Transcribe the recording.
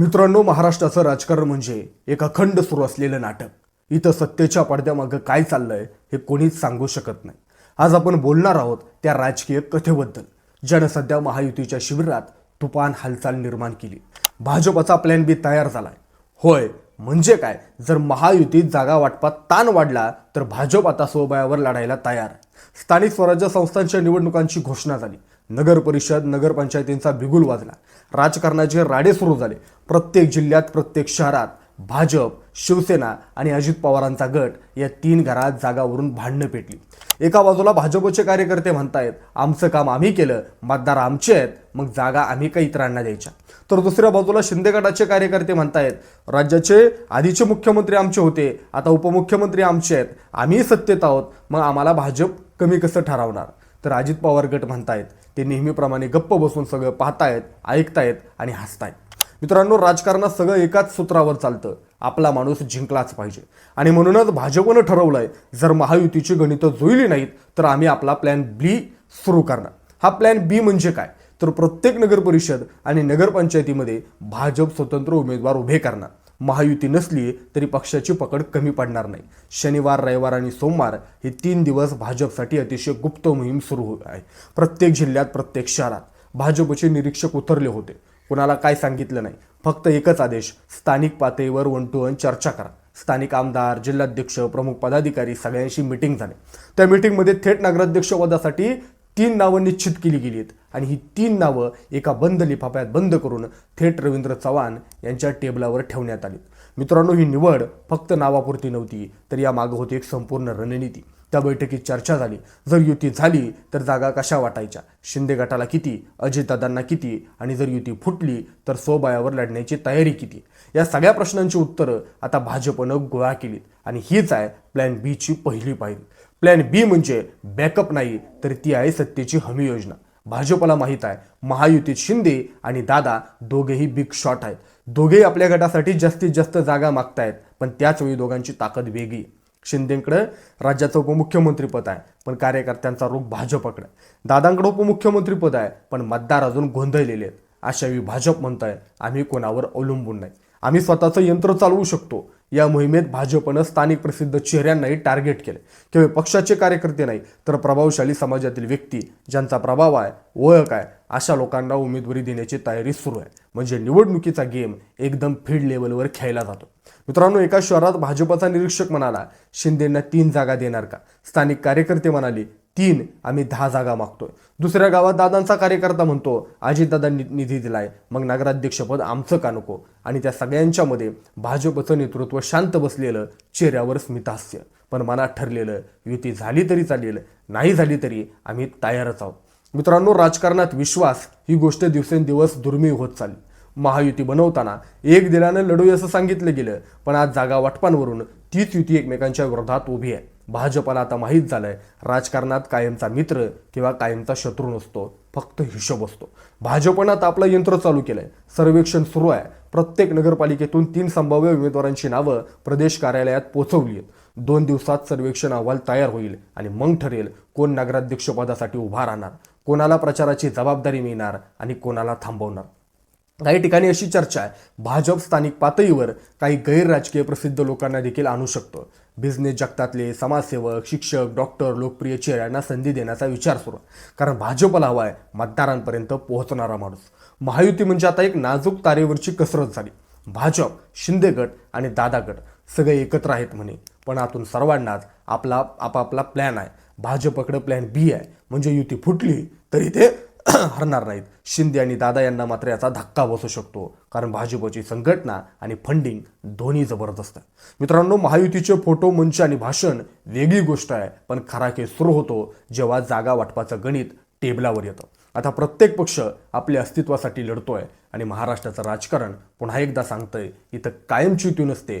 मित्रांनो महाराष्ट्राचं राजकारण म्हणजे एक अखंड सुरू असलेलं नाटक. इथं सत्तेच्या पडद्यामागं काय चाललंय हे कोणीच सांगू शकत नाही. आज आपण बोलणार आहोत त्या राजकीय कथेबद्दल. ज्यानं सध्या महायुतीच्या शिबिरात तुफान हालचाल निर्माण केली. भाजपचा प्लॅन बी तयार झालाय. होय म्हणजे काय? जर महायुतीत जागा वाटपात ताण वाढला तर भाजप आता स्वबळावर लढायला तयार. स्थानिक स्वराज्य संस्थांच्या निवडणुकांची घोषणा झाली. नगर परिषद नगरपंचायतींचा बिगुल वाजला. राजकारणाचे राडे सुरू झाले. प्रत्येक जिल्ह्यात प्रत्येक शहरात भाजप शिवसेना आणि अजित पवारांचा गट या तीन घरात जागावरून भांडणं पेटली. एका बाजूला भाजपचे कार्यकर्ते म्हणतायत आमचं काम आम्ही केलं मतदार आमचे आहेत मग जागा आम्ही काही इतरांना द्यायच्या? तर दुसऱ्या बाजूला शिंदे गटाचे कार्यकर्ते म्हणतायत राज्याचे आधीचे मुख्यमंत्री आमचे होते आता उपमुख्यमंत्री आमचे आहेत. आम्ही सत्तेत आहोत मग आम्हाला भाजप कमी कसं ठरवणार? तर अजित पवार गट म्हणतायत ते नेहमीप्रमाणे गप्प बसून सगळं पाहतायत ऐकतायत आणि हसतायत. मित्रांनो राजकारणात सगळं एकाच सूत्रावर चालतं. आपला माणूस जिंकलाच पाहिजे. आणि म्हणूनच भाजपनं ठरवलंय जर महायुतीची गणितं जुळली नाहीत तर आम्ही आपला प्लॅन बी सुरू करणार. हा प्लॅन बी म्हणजे काय? तर प्रत्येक नगर परिषद आणि नगरपंचायतीमध्ये भाजप स्वतंत्र उमेदवार उभे करणार. महायुती नसली तरी पक्षाची पकड कमी पडणार नाही. शनिवार रविवार आणि सोमवार हे तीन दिवस भाजपसाठी अतिशय गुप्त मोहीम सुरू आहे. प्रत्येक जिल्ह्यात प्रत्येक शहरात भाजपचे निरीक्षक उतरले होते. कुणाला काय सांगितलं नाही. फक्त एकच आदेश स्थानिक पातळीवर वन टू वन चर्चा करा. स्थानिक आमदार जिल्हाध्यक्ष प्रमुख पदाधिकारी सगळ्यांशी मिटिंग झाली. त्या मिटिंगमध्ये थेट नगराध्यक्षपदासाठी तीन नावं निश्चित केली गेली आहेत. आणि ही तीन नावं एका बंद लिफाफ्यात बंद करून थेट रवींद्र चव्हाण यांच्या टेबलावर ठेवण्यात आली. मित्रांनो ही निवड फक्त नावापुरती नव्हती तर या मागं होती एक संपूर्ण रणनीती. त्या बैठकीत चर्चा झाली. जर युती झाली तर जागा कशा वाटायच्या? शिंदे गटाला किती? अजितदादांना किती? आणि जर युती फुटली तर सोबायावर लढण्याची तयारी किती? या सगळ्या प्रश्नांची उत्तरं आता भाजपनं गोळा केलीत. आणि हीच आहे प्लॅन बीची पहिली पायरी. प्लॅन बी म्हणजे बॅकअप नाही तर ती आहे सत्तेची हमी योजना. भाजपला माहीत आहे. महायुतीत शिंदे आणि दादा दोघेही बिग शॉट आहेत. दोघेही आपल्या गटासाठी जास्तीत जास्त जागा मागतायत पण त्याच वेळी दोघांची ताकद वेगळी. आहे. शिंदेकडे राज्याचं उपमुख्यमंत्रीपद आहे पण कार्यकर्त्यांचा रोग भाजपकडे. दादांकडे उपमुख्यमंत्रीपद आहे पण मतदार अजून गोंधळलेले आहेत. अशावेळी भाजप भाजप म्हणताय आम्ही कोणावर अवलंबून नाही. आम्ही स्वतःचं यंत्र चालवू शकतो. या मोहिमेत भाजपनं स्थानिक प्रसिद्ध चेहऱ्यांनाही टार्गेट केले केवळ पक्षाचे कार्यकर्ते नाही तर प्रभावशाली समाजातील व्यक्ती ज्यांचा प्रभाव आहे ओळख आहे अशा लोकांना उमेदवारी देण्याची तयारी सुरू आहे. म्हणजे निवडणुकीचा गेम एकदम फील्ड लेवलवर खेळला जातो. मित्रांनो एका शहरात भाजपचा निरीक्षक म्हणाला शिंदेंना तीन जागा देणार का? स्थानिक कार्यकर्ते म्हणाले तीन आम्ही दहा जागा मागतोय. दुसऱ्या गावात दादांचा कार्यकर्ता म्हणतो अजितदादा नि- निधी दिलाय मग नगराध्यक्षपद आमचं का नको? आणि त्या सगळ्यांच्यामध्ये भाजपचं नेतृत्व शांत बसलेलं चेहऱ्यावर स्मितहास्य पण मनात ठरलेलं युती झाली तरी चालेल नाही झाली तरी आम्ही तयारच आहोत. मित्रांनो राजकारणात विश्वास ही गोष्ट दिवसेंदिवस दुर्मिळ होत चालली. महायुती बनवताना एक दिलानं लढूया असं सांगितलं गेलं पण आज जागा वाटपांवरून तीच युती एकमेकांच्या विरोधात उभी आहे. भाजपला आता माहीत झालंय राजकारणात कायमचा मित्र किंवा कायमचा शत्रू नसतो फक्त हिशोब असतो. भाजपनं आता आपलं यंत्र चालू केलंय. सर्वेक्षण सुरू आहे. प्रत्येक नगरपालिकेतून तीन संभाव्य उमेदवारांची नावं प्रदेश कार्यालयात पोहोचवली आहेत. दोन दिवसात सर्वेक्षण अहवाल तयार होईल आणि मग ठरेल कोण नगराध्यक्षपदासाठी उभा राहणार कोणाला प्रचाराची जबाबदारी मिळणार आणि कोणाला थांबवणार. काही ठिकाणी अशी चर्चा आहे. भाजप स्थानिक पातळीवर काही गैर राजकीय प्रसिद्ध लोकांना देखील आणू शकतो. बिझनेस जगतातले समाजसेवक शिक्षक डॉक्टर लोकप्रिय चेहऱ्यांना संधी देण्याचा विचार सुरू. कारण भाजपला हवा आहे मतदारांपर्यंत पोहोचणारा माणूस. महायुती म्हणजे आता एक नाजूक तारेवरची कसरत झाली. भाजप शिंदे गट आणि दादा गट सगळे एकत्र आहेत म्हणे. पण आतून सर्वांनाच आपला आपापला प्लॅन आहे. भाजपकडे प्लॅन बी आहे. म्हणजे युती फुटली तरी ते हरणार नाहीत. शिंदे आणि दादा यांना मात्र याचा धक्का बसू शकतो. कारण भाजपची संघटना आणि फंडिंग दोन्ही जबरदस्त आहे मित्रांनो महायुतीचे फोटो मंच आणि भाषण वेगळी गोष्ट आहे. पण खरा खेळ सुरू होतो जेव्हा जागा वाटपाचं गणित टेबलावर येतं. आता प्रत्येक पक्ष आपल्या अस्तित्वासाठी लढतोय आणि महाराष्ट्राचं राजकारण पुन्हा एकदा सांगतंय इथं कायमची युती नसते